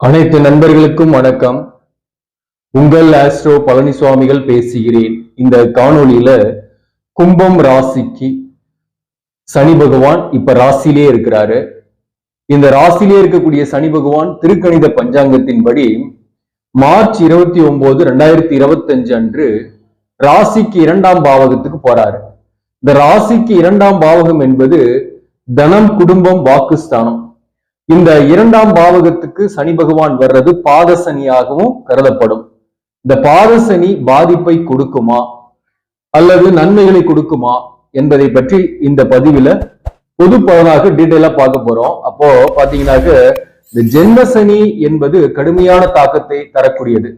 அனைத்து நண்பர்களுக்கும் வணக்கம். உங்கள் ஆஸ்ட்ரோ பழனிசுவாமிகள் பேசுகிறேன். இந்த காணொளியில கும்பம் ராசிக்கு சனி பகவான் இப்ப ராசியிலே இருக்கிறாரு. இந்த ராசியிலே இருக்கக்கூடிய சனி பகவான் திருக்கணித பஞ்சாங்கத்தின்படி மார்ச் இருபத்தி ஒன்பது ரெண்டாயிரத்தி இருபத்தி அஞ்சு அன்று ராசிக்கு இரண்டாம் பாவகத்துக்கு போறாரு. இந்த ராசிக்கு இரண்டாம் பாவகம் என்பது தனம் குடும்பம் வாக்குஸ்தானம். இந்த இரண்டாம் பாவகத்துக்கு சனி பகவான் வர்றது பாத சனியாகவும் கருதப்படும். இந்த பாத சனி பாதிப்பை கொடுக்குமா? அல்லது நன்மைகளை கொடுக்குமா? என்பதை பற்றி இந்த பதிவுல பொது பலனாக டீட்டெயிலா பார்க்க போறோம். அப்போ பாத்தீங்கன்னாக்க இந்த ஜென்ம சனி என்பது கடுமையான தாக்கத்தை தரக்கூடியது.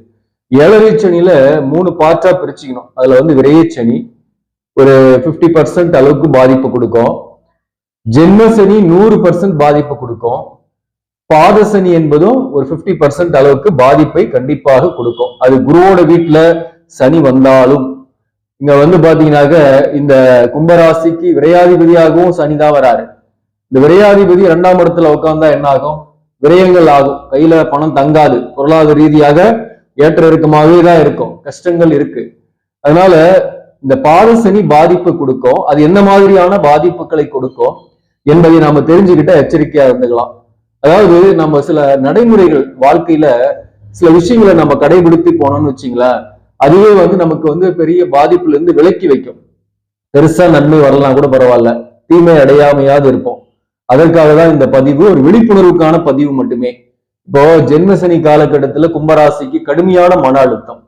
ஏழரை சனியில மூணு பார்ட்டா பிரிச்சுக்கணும். அதுல வந்து விரைய சனி ஒரு 50% பர்சன்ட் அளவுக்கு பாதிப்பு கொடுக்கும். ஜென்ம சனி நூறு பர்சன்ட் பாதிப்பு கொடுக்கும். பாதசனி என்பதும் ஒரு 50% பர்சன்ட் அளவுக்கு பாதிப்பை கண்டிப்பாக கொடுக்கும். அது குருவோட வீட்டுல சனி வந்தாலும் இங்க வந்து பாத்தீங்கன்னாக்க இந்த கும்பராசிக்கு விரையாதிபதியாகவும் சனி தான் வராரு. இந்த விரையாதிபதி இரண்டாம் இடத்துல உட்கார்ந்தா என்ன ஆகும்? விரயங்கள் ஆகும். கையில பணம் தங்காது. பொருளாதார ரீதியாக ஏற்ற இறக்கமாகவே தான் இருக்கும். கஷ்டங்கள் இருக்கு. அதனால இந்த பாதசனி பாதிப்பு கொடுக்கும். அது என்ன மாதிரியான பாதிப்புகளை கொடுக்கும் என்பதை நாம தெரிஞ்சுக்கிட்ட எச்சரிக்கையா இருந்துக்கலாம். அதாவது நம்ம சில நடைமுறைகள் வாழ்க்கையில சில விஷயங்களை நம்ம கடைபிடித்து போனோம்னு வச்சுங்களேன் அதுவே வந்து நமக்கு வந்து பெரிய பாதிப்புல இருந்து விலக்கி வைக்கும். பெருசா நன்மை வரலாம் கூட பரவாயில்ல. தீமை அடையாமையாவது இருப்போம். அதற்காக தான் இந்த பதிவு ஒரு விழிப்புணர்வுக்கான பதிவு மட்டுமே. இப்போ ஜென்மசனி காலகட்டத்துல கும்பராசிக்கு கடுமையான மன அழுத்தம்.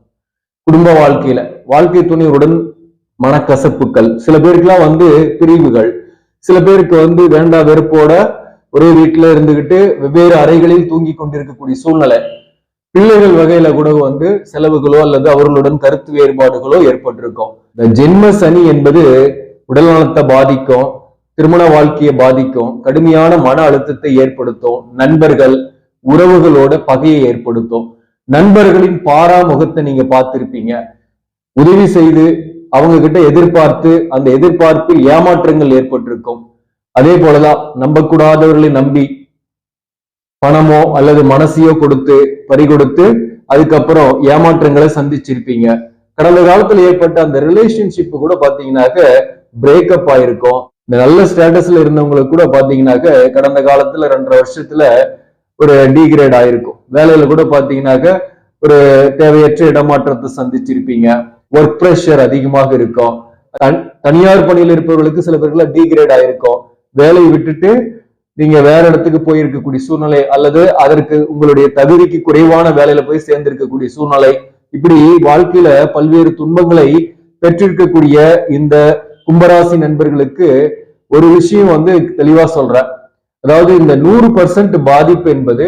குடும்ப வாழ்க்கையில வாழ்க்கை துணையுடன் மனக்கசப்புகள். சில பேருக்குலாம் வந்து பிரிவுகள். சில பேருக்கு வந்து வேண்டா வெறுப்போட ஒரே வீட்டுல இருந்துகிட்டு வெவ்வேறு அறைகளில் தூங்கி கொண்டிருக்கக்கூடிய சூழ்நிலை. பிள்ளைகள் வகையில கூட வந்து செலவுகளோ அல்லது அவர்களுடன் கருத்து வேறுபாடுகளோ ஏற்பட்டிருக்கும். இந்த ஜென்ம சனி என்பது உடல் நலத்தை பாதிக்கும் திருமண வாழ்க்கையை பாதிக்கும் கடுமையான மன அழுத்தத்தை ஏற்படுத்தும் நண்பர்கள் உறவுகளோட பகையை ஏற்படுத்தும். நண்பர்களின் பாராமுகத்தை நீங்க பார்த்திருப்பீங்க. உதவி செய்து அவங்க கிட்ட எதிர்பார்த்து அந்த எதிர்பார்ப்பில் ஏமாற்றங்கள் ஏற்பட்டிருக்கும். அதே போலதான் நம்பக்கூடாதவர்களை நம்பி பணமோ அல்லது மனசையோ கொடுத்து பறி கொடுத்து அதுக்கப்புறம் ஏமாற்றங்களை சந்திச்சிருப்பீங்க. கடந்த காலத்துல ஏற்பட்ட அந்த ரிலேஷன்ஷிப் கூட பாத்தீங்கன்னாக்க பிரேக்கப் ஆயிருக்கும். இந்த நல்ல ஸ்டேட்டஸ்ல இருந்தவங்களுக்கு கூட பாத்தீங்கன்னாக்க கடந்த காலத்துல ரெண்டரை வருஷத்துல ஒரு டிகிரேட் ஆயிருக்கும். வேலையில கூட பாத்தீங்கன்னாக்க ஒரு தேவையற்ற இடமாற்றத்தை சந்திச்சிருப்பீங்க. ஒர்க் ப்ரெஷர் அதிகமாக இருக்கும். தன்- தனியார் பணியில் இருப்பவர்களுக்கு சில பேர்ல டிகிரேட் ஆயிருக்கும். வேலையை விட்டுட்டு நீங்க வேற இடத்துக்கு போயிருக்கக்கூடிய சூழ்நிலை அல்லது அதற்கு உங்களுடைய தகுதிக்கு குறைவான வேலையில போய் சேர்ந்திருக்கக்கூடிய சூழ்நிலை. இப்படி வாழ்க்கையில பல்வேறு துன்பங்களை பெற்றிருக்கக்கூடிய இந்த கும்பராசி நண்பர்களுக்கு ஒரு விஷயம் வந்து தெளிவா சொல்றேன். அதாவது இந்த நூறு பர்சன்ட் பாதிப்பு என்பது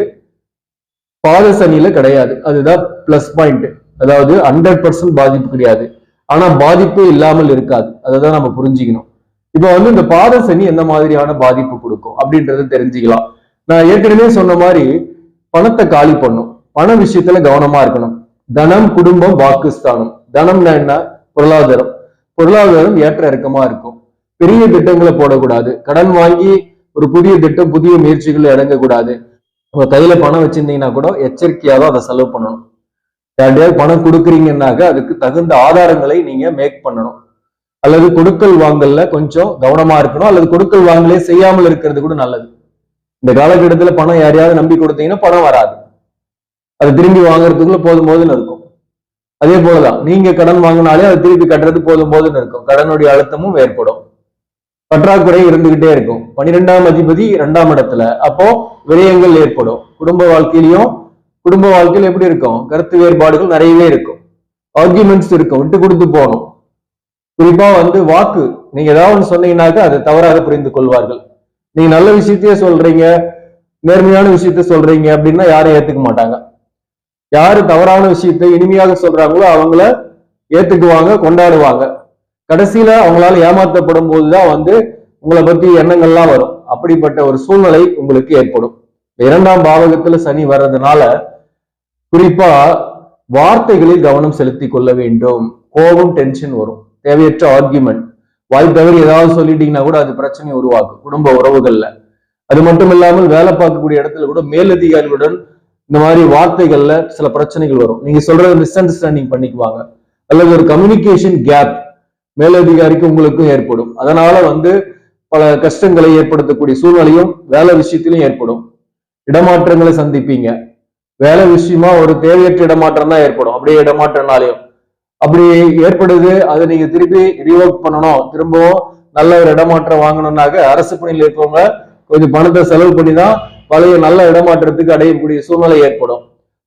பாத சனியில கிடையாது. அதுதான் பிளஸ் பாயிண்ட் அதாவது ஹண்ட்ரட் பர்சன்ட் பாதிப்பு கிடையாது. ஆனா பாதிப்பே இல்லாமல் இருக்காது. அதை தான் நம்ம புரிஞ்சுக்கணும். இப்போ வந்து இந்த பாத சனி எந்த மாதிரியான பாதிப்பு கொடுக்கும் அப்படின்றத தெரிஞ்சுக்கலாம். நான் ஏற்கனவே சொன்ன மாதிரி பணத்தை காலி பண்ணும். பண விஷயத்துல கவனமா இருக்கணும். தனம் குடும்பம் வாக்குஸ்தானம். தனம்னா என்ன? பொருளாதாரம். பொருளாதாரம் ஏற்ற இறக்கமா இருக்கும். பெரிய திட்டங்களை போடக்கூடாது. கடன் வாங்கி ஒரு புதிய திட்டம் புதிய முயற்சிகள் இறங்கக்கூடாது உங்க கையில பணம் வச்சிருந்தீங்கன்னா கூட எச்சரிக்கையா தான் அதை செலவு பண்ணணும். யார்ட்டையாவது பணம் கொடுக்குறீங்கன்னாக்க அதுக்கு தகுந்த ஆதாரங்களை நீங்க மேக் பண்ணணும். அல்லது கொடுக்கல் வாங்கல்ல கொஞ்சம் கவனமா இருக்கணும். அல்லது கொடுக்கல் வாங்கலே செய்யாமல் இருக்கிறது கூட நல்லது. இந்த காலகட்டத்துல பணம் யாரையாவது நம்பி கொடுத்தீங்கன்னா பணம் வராது. அது திரும்பி வாங்குறதுக்குள்ள போதும் போதுன்னு இருக்கும். அதே போலதான் நீங்க கடன் வாங்கினாலே அதை திருப்பி கட்டுறது போதும் போதுன்னு இருக்கும். கடனுடைய அழுத்தமும் ஏற்படும். பற்றாக்குறை இருந்துகிட்டே இருக்கும். பனிரெண்டாம் அதிபதி இரண்டாம் இடத்துல. அப்போ விரயங்கள் ஏற்படும். குடும்ப வாழ்க்கையிலையும் குடும்ப வாழ்க்கையில் எப்படி இருக்கும்? கருத்து வேறுபாடுகள் நிறையவே இருக்கும். ஆர்குமெண்ட்ஸ் இருக்கும். விட்டு கொடுத்து போகணும். குறிப்பா வந்து வாக்கு. நீங்க ஏதாவது ஒன்று சொன்னீங்கன்னாக்க அதை தவறாக புரிந்து கொள்வார்கள். நீங்க நல்ல விஷயத்தையே சொல்றீங்க நேர்மையான விஷயத்த சொல்றீங்க அப்படின்னா யாரும் ஏத்துக்க மாட்டாங்க. யாரு தவறான விஷயத்தை இனிமையாக சொல்றாங்களோ அவங்கள ஏத்துக்குவாங்க கொண்டாடுவாங்க. கடைசியில அவங்களால ஏமாற்றப்படும் போதுதான் வந்து உங்களை பத்தி எண்ணங்கள்லாம் வரும். அப்படிப்பட்ட ஒரு சூழ்நிலை உங்களுக்கு ஏற்படும். இரண்டாம் பாவகத்துல சனி வர்றதுனால குறிப்பா வார்த்தைகளில் கவனம் செலுத்தி கொள்ள வேண்டும். கோபம் டென்ஷன் வரும். தேவையற்ற ஆர்கியூமெண்ட் வாய் தவறி ஏதாவது சொல்லிட்டீங்கன்னா கூட அது பிரச்சனை உருவாக்கும் குடும்ப உறவுகள்ல. அது மட்டும் இல்லாமல் வேலை பார்க்கக்கூடிய இடத்துல கூட மேலதிகாரிகளுடன் இந்த மாதிரி வார்த்தைகள்ல சில பிரச்சனைகள் வரும். நீங்க சொல்றது மிஸ் அண்டர்ஸ்டாண்டிங் பண்ணிக்குவாங்க. அல்லது ஒரு கம்யூனிகேஷன் கேப் மேலதிகாரிக்கு உங்களுக்கும் ஏற்படும். அதனால வந்து பல கஷ்டங்களை ஏற்படுத்தக்கூடிய சூழ்நிலையும் வேலை விஷயத்திலும் ஏற்படும். இடமாற்றங்களை சந்திப்பீங்க. வேலை விஷயமா ஒரு தேவையற்ற இடமாற்றம் தான் ஏற்படும். அப்படியே இடமாற்றம்னாலையும். அப்படி ஏற்படுது அதை நீங்க திருப்பி ரீஒர்க் பண்ணணும். திரும்பவும் நல்ல ஒரு இடமாற்றம் வாங்கணும்னாக்க அரசு பணியில் இருக்கவங்க கொஞ்சம் பணத்தை செலவு பண்ணி தான் பழைய நல்ல இடமாற்றத்துக்கு அடையக்கூடிய சூழ்நிலை ஏற்படும்.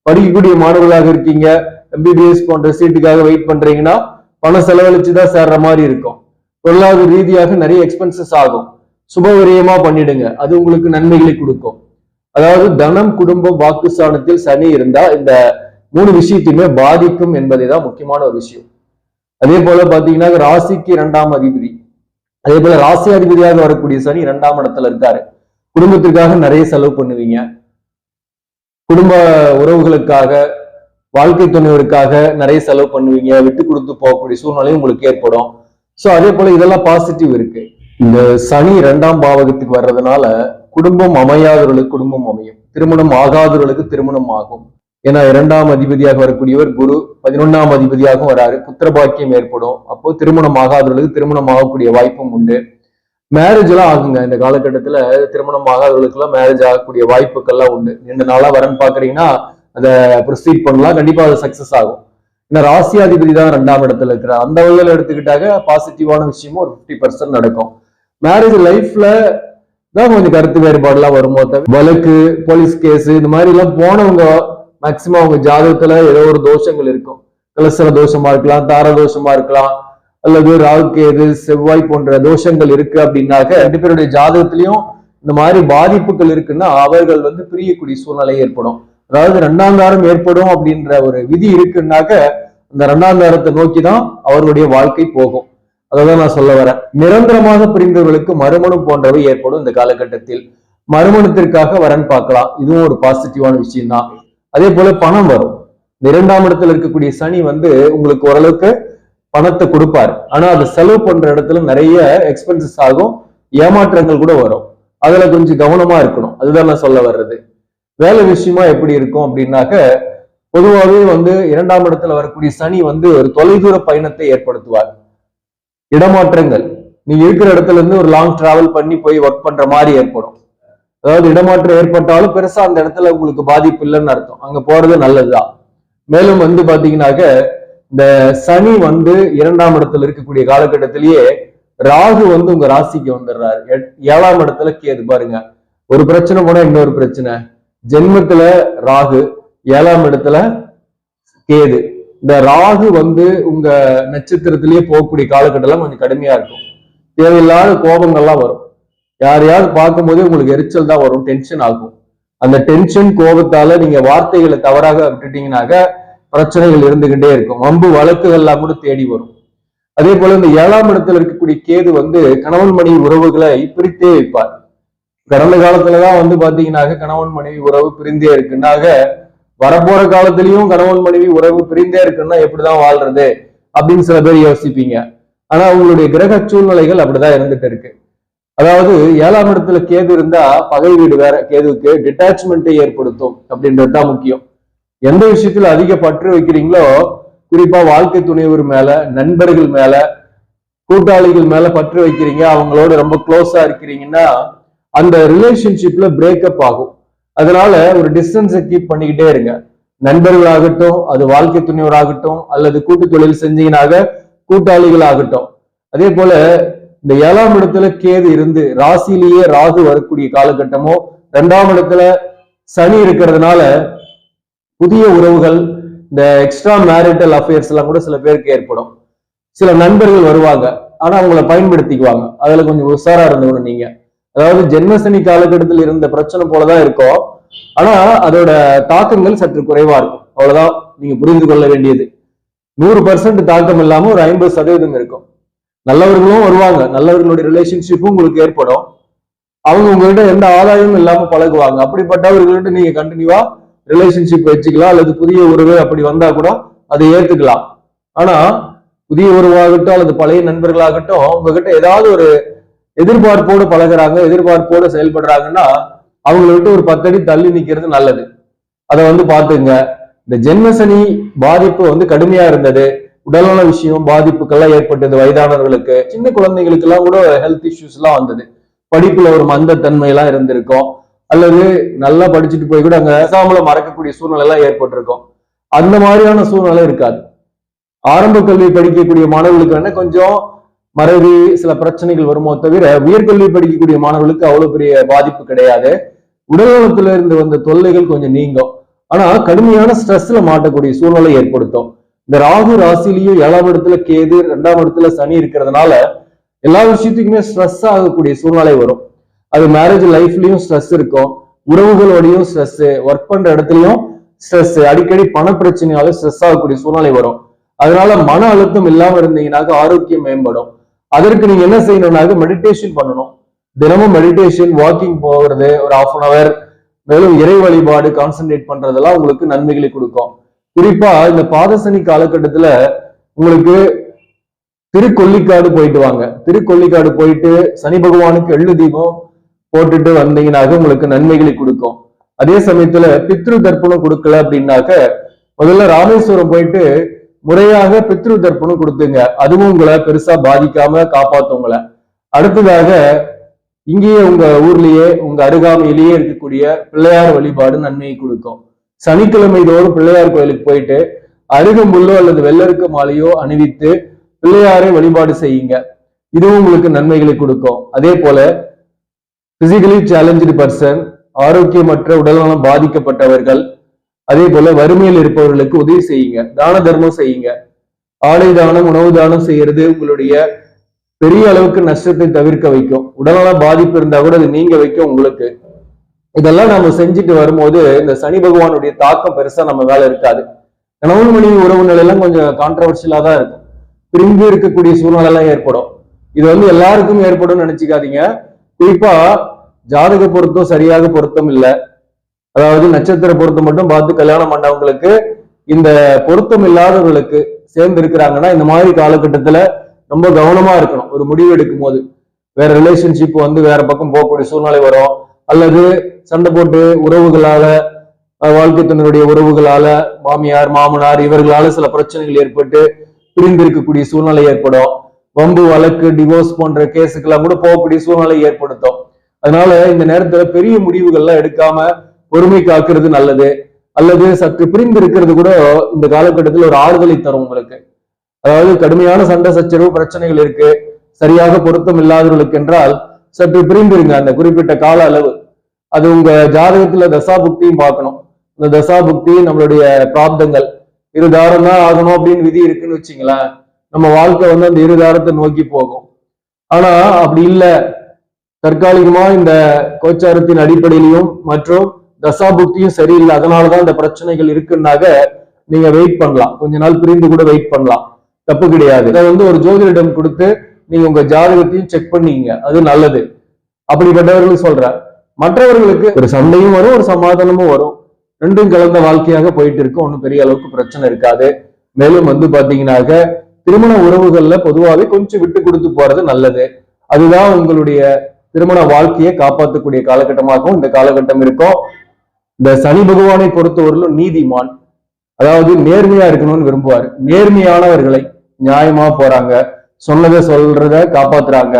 படிக்கக்கூடிய மாணவர்களாக இருக்கீங்க எம்பிபிஎஸ் போன்ற சீட்டுக்காக வெயிட் பண்றீங்கன்னா பணம் செலவழிச்சு தான் சேர்ற மாதிரி இருக்கும். பொருளாதார ரீதியாக நிறைய எக்ஸ்பென்சஸ் ஆகும். சுபவிரயமா பண்ணிடுங்க. அது உங்களுக்கு நன்மைகளை கொடுக்கும். அதாவது தனம் குடும்பம் வாக்குஸ்தானத்தில் சனி இருந்தா இந்த மூணு விஷயத்தையுமே பாதிக்கும் என்பதை தான் முக்கியமான ஒரு விஷயம். அதே போல பாத்தீங்கன்னா ராசிக்கு இரண்டாம் அதிபதி. அதே போல ராசி அதிபதியாக வரக்கூடிய சனி இரண்டாம் இடத்துல இருக்காரு. குடும்பத்திற்காக நிறைய செலவு பண்ணுவீங்க. குடும்ப உறவுகளுக்காக வாழ்க்கை துணைவருக்காக நிறைய செலவு பண்ணுவீங்க. விட்டு கொடுத்து போகக்கூடிய சூழ்நிலையும் உங்களுக்கு ஏற்படும். சோ அதே போல இதெல்லாம் பாசிட்டிவ் இருக்கு. இந்த சனி இரண்டாம் பாவகத்துக்கு வர்றதுனால குடும்பம் அமையாதவர்களுக்கு குடும்பம் அமையும். திருமணம் ஆகாதவர்களுக்கு திருமணம் ஆகும். ஏன்னா இரண்டாம் அதிபதியாக வரக்கூடியவர் குரு பதினொன்னாம் அதிபதியாகவும் வராரு. புத்திர பாக்கியம் ஏற்படும். அப்போ திருமணம் ஆகாதவர்களுக்கு திருமணம் ஆகக்கூடிய வாய்ப்பும் உண்டு. மேரேஜ் எல்லாம் ஆகுங்க. இந்த காலகட்டத்துல திருமணம் ஆகாதவர்களுக்கு எல்லாம் மேரேஜ் ஆகக்கூடிய வாய்ப்புகள்லாம் உண்டு. ரெண்டு நாளா வரன்னு பாக்குறீங்கன்னா அதை ப்ரொசீட் பண்ணலாம். கண்டிப்பா அது சக்சஸ் ஆகும். ஏன்னா ராசியாதிபதி தான் ரெண்டாம் இடத்துல இருக்கிறார். அந்த வகையில் எடுத்துக்கிட்டாக்க பாசிட்டிவான விஷயமும் ஒரு ஃபிஃப்டி பர்சன்ட் நடக்கும். மேரேஜ் லைஃப்ல தான் கொஞ்சம் கருத்து வேறுபாடுலாம் வருமோ தவிர வழக்கு போலீஸ் கேஸ் இந்த மாதிரி எல்லாம் போனவங்க மேக்சிமம் அவங்க ஜாதகத்துல ஏதோ ஒரு தோஷங்கள் இருக்கும். கலசர தோஷமா இருக்கலாம் தார தோஷமா இருக்கலாம் அல்லது ராகு கேது செவ்வாய் போன்ற தோஷங்கள் இருக்கு அப்படின்னாக்க ரெண்டு பேருடைய ஜாதகத்திலையும் இந்த மாதிரி பாதிப்புகள் இருக்குன்னா அவர்கள் வந்து பிரியக்கூடிய சூழ்நிலை ஏற்படும். அதாவது ரெண்டாந்தாரம் ஏற்படும் அப்படின்ற ஒரு விதி இருக்குன்னாக்க அந்த ரெண்டாந்தாரத்தை நோக்கி தான் அவருடைய வாழ்க்கை போகும். அதான் நான் சொல்ல வரேன். நிரந்தரமாக பிரிந்தவர்களுக்கு மறுமணம் போன்றவை ஏற்படும் இந்த காலகட்டத்தில். மறுமணத்திற்காக வரன் பார்க்கலாம். இதுவும் ஒரு பாசிட்டிவான விஷயம் தான் அதே போல பணம் வரும். இந்த இரண்டாம் இடத்துல இருக்கக்கூடிய சனி வந்து உங்களுக்கு ஓரளவுக்கு பணத்தை கொடுப்பாரு. ஆனா அதை செலவு பண்ற இடத்துல நிறைய எக்ஸ்பென்சஸ் ஆகும். ஏமாற்றங்கள் கூட வரும். அதுல கொஞ்சம் கவனமா இருக்கணும். அதுதான் நான் சொல்ல வர்றது. வேலை விஷயமா எப்படி இருக்கும் அப்படின்னாக்க பொதுவாகவே வந்து இரண்டாம் இடத்துல வரக்கூடிய சனி வந்து ஒரு தொலைதூர பயணத்தை ஏற்படுத்துவார். இடமாற்றங்கள். நீ இருக்கிற இடத்துல இருந்து ஒரு லாங் டிராவல் பண்ணி போய் ஒர்க் பண்ற மாதிரி ஏற்படும். அதாவது இடமாற்றம் ஏற்பட்டாலும் பெருசா அந்த இடத்துல உங்களுக்கு பாதிப்பு இல்லைன்னு அர்த்தம். அங்க போறது நல்லதுதான். மேலும் வந்து பாத்தீங்கன்னாக்க இந்த சனி வந்து இரண்டாம் இடத்துல இருக்கக்கூடிய காலகட்டத்திலேயே ராகு வந்து உங்க ராசிக்கு வந்துடுறாரு. எட்- ஏழாம் இடத்துல கேது பாருங்க. ஒரு பிரச்சனை போனா இன்னொரு பிரச்சனை. ஜென்மத்துல ராகு ஏழாம் இடத்துல கேது. இந்த ராகு வந்து உங்க நட்சத்திரத்திலேயே போகக்கூடிய காலகட்டம்லாம் கொஞ்சம் கடுமையா இருக்கும். தேவையில்லாத கோபங்கள்லாம் வரும். யாரையாவது பார்க்கும்போதே உங்களுக்கு எரிச்சல் தான் வரும் டென்ஷன் ஆகும். அந்த டென்ஷன் கோபத்தால நீங்க வார்த்தைகளை தவறாக விட்டுட்டீங்கன்னாக்க பிரச்சனைகள் இருந்துகிட்டே இருக்கும். வம்பு வழக்குகள்லாம் கூட தேடி வரும். அதே போல இந்த ஏழாம் இடத்துல இருக்கக்கூடிய கேது வந்து கணவன் மனைவி உறவுகளை பிரித்தே வைப்பார். கடந்த காலத்துலதான் வந்து பாத்தீங்கன்னாக்க கணவன் மனைவி உறவு பிரிந்தே இருக்குன்னாக வரப்போற காலத்திலயும் கணவன் மனைவி உறவு பிரிந்தே இருக்குன்னா எப்படிதான் வாழ்றது அப்படின்னு சில பேர் யோசிப்பீங்க. ஆனா உங்களுடைய கிரக சூழ்நிலைகள் அப்படிதான் இருந்துட்டு இருக்கு. அதாவது ஏழாம் இடத்துல கேது இருந்தா பகை வீடு வேற கேதுவுக்கு டிட்டாச்மெண்ட்டை ஏற்படுத்தும் அப்படின்றது தான் முக்கியம். எந்த விஷயத்துல அதிக பற்று வைக்கிறீங்களோ குறிப்பா வாழ்க்கை துணைவர் மேல நண்பர்கள் மேல கூட்டாளிகள் மேல பற்று வைக்கிறீங்க அவங்களோட ரொம்ப க்ளோஸா இருக்கிறீங்கன்னா அந்த ரிலேஷன்ஷிப்ல பிரேக்கப் ஆகும். அதனால ஒரு டிஸ்டன்ஸை கீப் பண்ணிக்கிட்டே இருங்க. நண்பர்களாகட்டும் அது வாழ்க்கை துணைவராகட்டும் அல்லது கூட்டு தொழில் செஞ்சீங்கனாக கூட்டாளிகள் ஆகட்டும் அதே போல இந்த ஏழாம் இடத்துல கேது இருந்து ராசிலேயே ராகு வரக்கூடிய காலகட்டமோ ரெண்டாம் இடத்துல சனி இருக்கிறதுனால புதிய உறவுகள் இந்த எக்ஸ்ட்ரா மேரிட்டல் அஃபேர்ஸ் எல்லாம் கூட சில பேருக்கு ஏற்படும். சில நண்பர்கள் வருவாங்க ஆனா அவங்கள பயன்படுத்திக்குவாங்க. அதுல கொஞ்சம் உஷாரா இருந்தவங்க நீங்க. அதாவது ஜென்மசனி காலகட்டத்தில் இருந்த பிரச்சனை போலதான் இருக்கும். ஆனா அதோட தாக்கங்கள் சற்று குறைவா இருக்கும். அவ்வளவுதான் நீங்க புரிந்து கொள்ள வேண்டியது. நூறு பர்சன்ட் தாக்கம் இல்லாம ஒரு ஐம்பது சதவீதம் இருக்கும். நல்லவர்களும் வருவாங்க. நல்லவர்களுடைய ரிலேஷன்ஷிப்பும் உங்களுக்கு ஏற்படும். அவங்க உங்கள்கிட்ட எந்த ஆதாயமும் இல்லாம பழகுவாங்க. அப்படிப்பட்டவர்கள்ட்ட நீங்க கண்டினியூவா ரிலேஷன்ஷிப் வச்சுக்கலாம். அல்லது புதிய உறவு அப்படி வந்தா கூட அதை ஏத்துக்கலாம். ஆனா புதிய உறவாகட்டும் அல்லது பழைய நண்பர்களாகட்டும் உங்ககிட்ட ஏதாவது ஒரு எதிர்பார்ப்போடு பழகுறாங்க எதிர்பார்ப்போடு செயல்படுறாங்கன்னா அவங்கள விட்டு ஒரு பத்தடி தள்ளி நிக்கிறது நல்லது. அதை வந்து பாத்துங்க இந்த ஜென்மசனி பாதிப்பு வந்து கடுமையா இருந்தது. உடல்நல விஷயம் பாதிப்புகள்லாம் ஏற்பட்டது. வயதானவர்களுக்கு சின்ன குழந்தைகளுக்கு எல்லாம் கூட ஹெல்த் இஷ்யூஸ் எல்லாம் வந்தது. படிப்புல ஒரு மந்தத்தன்மை எல்லாம் இருந்திருக்கும். அல்லது நல்லா படிச்சுட்டு போய் கூட அங்க எக்ஸாம்ல மறக்கக்கூடிய சூழ்நிலை எல்லாம் ஏற்பட்டிருக்கும். அந்த மாதிரியான சூழ்நிலை இருக்காது. ஆரம்ப கல்வி படிக்கக்கூடிய மாணவர்களுக்கு வேணா கொஞ்சம் மறதி சில பிரச்சனைகள் வருமோ தவிர உயர்கல்வி படிக்கக்கூடிய மாணவர்களுக்கு அவ்வளவு பெரிய பாதிப்பு கிடையாது. உடல்நலத்துல இருந்து வந்த தொல்லைகள் கொஞ்சம் நீங்கும். ஆனா கடுமையான ஸ்ட்ரெஸ்ல மாட்டக்கூடிய சூழ்நிலை ஏற்படுத்தும். இந்த ராகு ராசிலையும் ஏழாம் இடத்துல கேது ரெண்டாம் இடத்துல சனி இருக்கிறதுனால எல்லா விஷயத்துக்குமே ஸ்ட்ரெஸ் ஆகக்கூடிய சூழ்நிலை வரும். அது மேரேஜ் லைஃப்லயும் ஸ்ட்ரெஸ் இருக்கும். உறவுகளோடையும் ஸ்ட்ரெஸ் ஒர்க் பண்ற இடத்துலயும் ஸ்ட்ரெஸ் அடிக்கடி பண பிரச்சனையால ஸ்ட்ரெஸ் ஆகக்கூடிய சூழ்நிலை வரும். அதனால மன அழுத்தம் இல்லாம இருந்தீங்கன்னாக்க ஆரோக்கியம் மேம்படும். அதற்கு நீங்க என்ன செய்யணும்னாக்க மெடிடேஷன் பண்ணணும். தினமும் மெடிடேஷன் வாக்கிங் போகிறது ஒரு ஹாஃப் அன் அவர் மேலும் இறை வழிபாடு கான்சென்ட்ரேட் பண்றதெல்லாம் உங்களுக்கு நன்மைகளை கொடுக்கும். குறிப்பா இந்த பாதசனி காலகட்டத்துல உங்களுக்கு திருக்கொல்லிக்காடு போயிட்டு வாங்க. திருக்கொல்லிக்காடு போயிட்டு சனி பகவானுக்கு எள்ளு தீபம் போட்டுட்டு வந்தீங்கன்னாக்க உங்களுக்கு நன்மைகளை கொடுக்கும். அதே சமயத்துல பித்ரு தர்ப்பணம் கொடுக்கல அப்படின்னாக்க முதல்ல ராமேஸ்வரம் போயிட்டு முறையாக பித்ரு தர்ப்பணம் கொடுத்துங்க. அதுவும் உங்களை பெருசா பாதிக்காம காப்பாத்துவங்களை. அடுத்ததாக இங்கேயே உங்க ஊர்லயே உங்க அருகாமையிலேயே இருக்கக்கூடிய பிள்ளையார் வழிபாடு நன்மையை கொடுக்கும். சனிக்கிழமை தோறும் பிள்ளையார் கோயிலுக்கு போயிட்டு அருகம்புல்லோ அல்லது வெள்ளருக்கு மாலையோ அணிவித்து பிள்ளையாரை வழிபாடு செய்யுங்க. இதுவும் உங்களுக்கு நன்மைகளை கொடுக்கும். அதே போல பிசிக்கலி சேலஞ்சு பர்சன் ஆரோக்கியமற்ற உடல்நலம் பாதிக்கப்பட்டவர்கள் அதே போல வறுமையில் இருப்பவர்களுக்கு உதவி செய்யுங்க. தான தர்மம் செய்யுங்க. ஆடை தானம் உணவு தானம் செய்யறது உங்களுடைய பெரிய அளவுக்கு நஷ்டத்தை தவிர்க்க வைக்கும். உடல்நல பாதிப்பு இருந்தா கூட அது நீங்க வைக்கும் உங்களுக்கு. இதெல்லாம் நம்ம செஞ்சுட்டு வரும்போது இந்த சனி பகவானுடைய தாக்கம் பெருசா நம்ம மேல இருக்காது. கணவன் மனைவி உறவு நிலையெல்லாம் கொஞ்சம் கான்ட்ரவர்ஷியலா தான் இருக்கும். பிரிந்து இருக்கக்கூடிய சூழ்நிலை எல்லாம் ஏற்படும். இது வந்து எல்லாருக்கும் ஏற்படும் நினைச்சுக்காதீங்க. குறிப்பா ஜாதக பொருத்தம் சரியாக பொருத்தம் இல்லை. அதாவது நட்சத்திர பொருத்தம் மட்டும் பார்த்து கல்யாணம் பண்ணவங்களுக்கு இந்த பொருத்தம் இல்லாதவர்களுக்கு சேர்ந்து இருக்கிறாங்கன்னா இந்த மாதிரி காலகட்டத்துல ரொம்ப கவனமா இருக்கணும். ஒரு முடிவு எடுக்கும் போது வேற ரிலேஷன்ஷிப் வந்து வேற பக்கம் போகக்கூடிய சூழ்நிலை வரும். அல்லது சண்டை போட்டு உறவுகளால வாழ்க்கை துணையுடைய உறவுகளால மாமியார் மாமனார் இவர்களால சில பிரச்சனைகள் ஏற்பட்டு பிரிந்து இருக்கக்கூடிய சூழ்நிலை ஏற்படும். வம்பு வழக்கு டிவோர்ஸ் போன்ற கேஸுக்கெல்லாம் கூட போகக்கூடிய சூழ்நிலை ஏற்படுத்தும். அதனால இந்த நேரத்துல பெரிய முடிவுகள்லாம் எடுக்காம பொறுமை காக்கிறது நல்லது. அல்லது சற்று பிரிந்து இருக்கிறது கூட இந்த காலகட்டத்தில் ஒரு ஆறுதலை தரும் உங்களுக்கு. அதாவது கடுமையான சண்டை சச்சரவு பிரச்சனைகள் இருக்கு. சரியாக பொருத்தம் இல்லாதவர்களுக்கு என்றால் சற்று பிரிந்திருங்க. அந்த குறிப்பிட்ட கால அளவு. அது உங்க ஜாதகத்துல தசா புக்தியும் பார்க்கணும். இந்த தசாபுக்தி நம்மளுடைய பிராப்தங்கள். இரு தாரம் தான் ஆகணும் அப்படின்னு விதி இருக்குன்னு வச்சுங்களேன். நம்ம வாழ்க்கை வந்து அந்த இரு தாரத்தை நோக்கி போகும். ஆனா அப்படி இல்லை. தற்காலிகமா இந்த கோச்சாரத்தின் அடிப்படையிலையும் மற்றும் தசாபுக்தியும் சரியில்லை. அதனாலதான் இந்த பிரச்சனைகள் இருக்குன்னாக நீங்க வெயிட் பண்ணலாம். கொஞ்ச நாள் பிரிந்து கூட வெயிட் பண்ணலாம். தப்பு கிடையாது. இதை வந்து ஒரு ஜோதிடம் கொடுத்து நீங்க உங்க ஜாதகத்தையும் செக் பண்ணிக்கங்க அது நல்லது. அப்படிப்பட்டவர்களுக்கு சொல்ற மற்றவர்களுக்கு ஒரு சண்டையும் வரும் ஒரு சமாதானமும் வரும். ரெண்டும் கலந்த வாழ்க்கையாக போயிட்டு இருக்கும் ஒன்றும் பெரிய அளவுக்கு பிரச்சனை இருக்காது. மேலும் வந்து பாத்தீங்கன்னாக்க திருமண உறவுகள்ல பொதுவாகவே கொஞ்சம் விட்டு கொடுத்து போறது நல்லது. அதுதான் உங்களுடைய திருமண வாழ்க்கையை காப்பாற்றக்கூடிய காலகட்டமாகவும் இந்த காலகட்டம் இருக்கும். இந்த சனி பகவானை பொறுத்தவரையிலும் நீதிமான். அதாவது நேர்மையா இருக்கணும்னு விரும்புவார். நேர்மையானவர்களை நியாயமா போறாங்க. சொன்னதை சொல்றத காப்பாத்துறாங்க.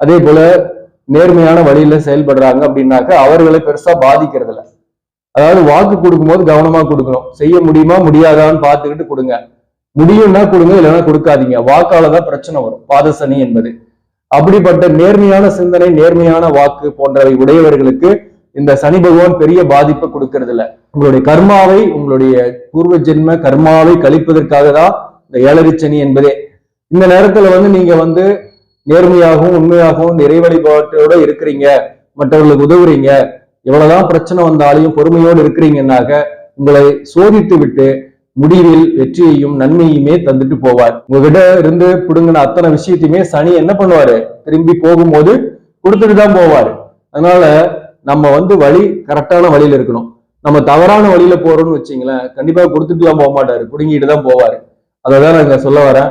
அதே போல நேர்மையான வழியில செயல்படுறாங்க அப்படின்னாக்க அவர்களை பெருசா பாதிக்கிறது இல்ல அதாவது வாக்கு கொடுக்கும்போது கவனமா கொடுக்கணும். செய்ய முடியுமா முடியாதான்னு பார்த்துக்கிட்டு கொடுங்க. முடியும்னா கொடுங்க இல்லைன்னா கொடுக்காதீங்க. வாக்கால தான் பிரச்சனை வரும். பாதசனி என்பது. அப்படிப்பட்ட நேர்மையான சிந்தனை நேர்மையான வாக்கு போன்றவை உடையவர்களுக்கு இந்த சனி பகவான் பெரிய பாதிப்பை கொடுக்கறது இல்ல உங்களுடைய கர்மாவை உங்களுடைய பூர்வ ஜென்ம கர்மாவை கழிப்பதற்காக தான் இந்த ஏழரிச்சனி என்பதே. இந்த நேரத்துல வந்து நீங்க வந்து நேர்மையாகவும் உண்மையாகவும் நிறைவழிபாட்டோட இருக்கிறீங்க மற்றவர்களுக்கு உதவுறீங்க எவ்வளவுதான் பிரச்சனை வந்தாலையும் பொறுமையோடு இருக்கிறீங்கன்னாக உங்களை சோதித்து விட்டு முடிவில் வெற்றியையும் நன்மையுமே தந்துட்டு போவார். உங்ககிட்ட இருந்து பிடுங்கின அத்தனை விஷயத்தையுமே சனி என்ன பண்ணுவாரு? திரும்பி போகும்போது கொடுத்துட்டு தான் போவார். அதனால நம்ம வந்து வழி கரெக்டான வழியில இருக்கணும். நம்ம தவறான வழியில போறோம்னு வச்சீங்களேன் கண்டிப்பா கொடுத்துட்டுலாம் போக மாட்டாரு. பிடுங்கிட்டு தான் போவாரு. அதை தான் நான் சொல்ல வரேன்.